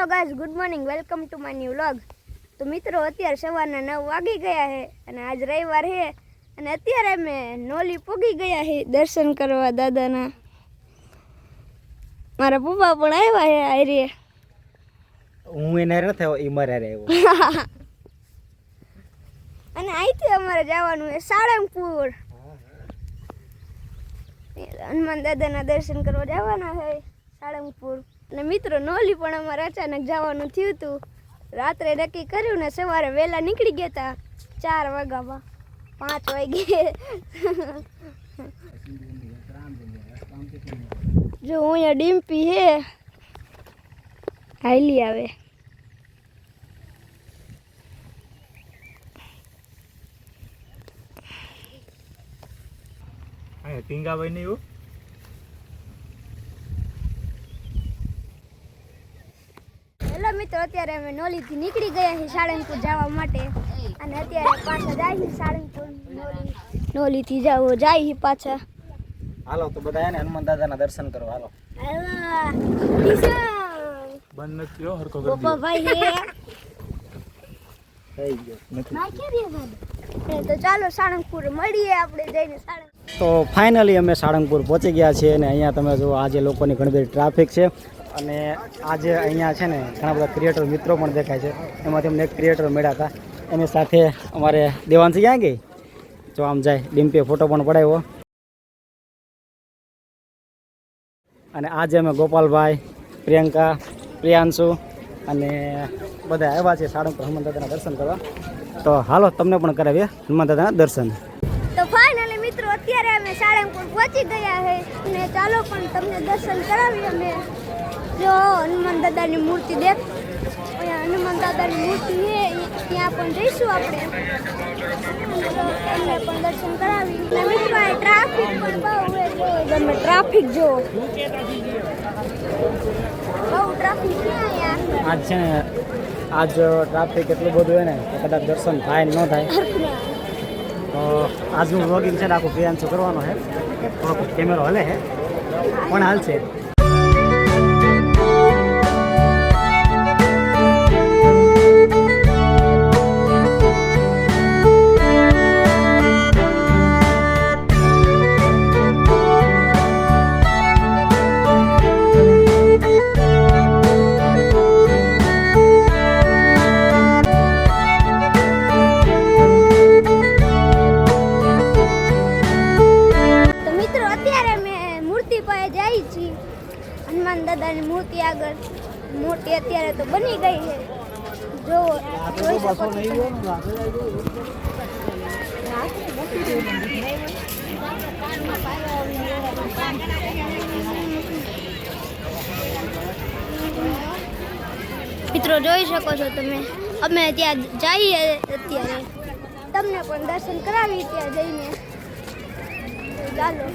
Hello guys good morning. Welcome to my new vlog. તો મિત્રો અત્યારે સવારના નવ વાગી ગયા છે અને આજ રવિવાર છે અને અત્યારે અમે નોલી પૂગી ગયા છે દર્શન કરવા દાદાના. મારા પપ્પા પણ આવ્યા છે આયરે હું એને ન થયો એ મારે આવ્યો. અને અહીંથી અમારે જવાનું છે સાળંગપુર. હનુમાન દાદાના દર્શન કરવા જવાના છે સાળંગપુર. અને મિત્રો, નોલી પણ અમારે અચાનક જવાનું થયું હતું રાત્રે નક્કી કર્યું ને સવારે વહેલા નીકળી ગયા હતા ચાર વાગ્યામાં. પાંચ વાગે. જો હું અહીંયા ડીમ્પી હે. હાઈલી આવે. ટીંગાભાઈ ને એવું હેલો મિત્રો અત્યારે અમે નોલીથી નીકળી ગયા છીએ સાળંગપુર જવા માટે. અને અત્યારે પાછા જાય છે સાળંગપુર નોલીથી જાવ જાય છે પાછા. હાલો તો બધા એને હનુમાન દાદાના દર્શન કરો હાલો. બંધ નથી થયો હરકો પપ્પા ભાઈ હે? થઈ ગયો નથી તો ચાલો સાળંગપુર મળીએ આપણે જઈને સાળંગ તો ફાઇનલી અમે સાળંગપુર પહોંચી ગયા છીએ અને અહીંયા તમે જુઓ આજે લોકોની ઘણી બધી ટ્રાફિક છે. અને આજે અહીંયા છે ને ઘણા બધા ક્રિએટર મિત્રો પણ દેખાય છે. એમાંથી અમને એક ક્રિએટર મળ્યા હતા. એની સાથે અમારે દેવાંશી ક્યાં ગઈ? જો આમ જાય, ડિમ્પીએ ફોટો પણ પડાવ્યો. અને આજે અમે ગોપાલભાઈ, પ્રિયંકા, પ્રિયાંશુ અને બધા આવ્યા છે સાળંગપુર હનુમાન દાદાના દર્શન કરવા. તો હાલો, તમને પણ કરાવીએ હનુમાન દાદાના દર્શન. તો ફાઇનલી મિત્રો, અત્યારે અમે સાળંગપુર પહોંચી ગયા છે ચાલો પણ તમને દર્શન કરાવીએ અમે. જો હનુમાન દાદાની મૂર્તિ દેખ હનુમાન દાદાની મૂર્તિ છે ત્યાં પણ જઈશું આપણે. એમને પણ દર્શન કરાવી મિત્રો ટ્રાફિક પણ બહુ તમે ટ્રાફિક જો. બહુ ટ્રાફિક છે આજ છે ને, આજ ટ્રાફિક એટલું બધું હોય ને, કે કદાચ દર્શન થાય ન થાય. તો આજનું વ્લોગિંગ છે ને, આખું પ્રિયાંશુ કરવાનો છે. થોડોક કેમેરો હલે છે. પણ હાલશે હનુમાન દાદાની મૂર્તિ આગળ. મૂર્તિ અત્યારે તો બની ગઈ છે. જો જોઈ શકો મિત્રો, જોઈ શકો છો તમે. અમે ત્યાં જઈએ અત્યારે. તમને પણ દર્શન કરાવી ત્યાં જઈને. ચાલો.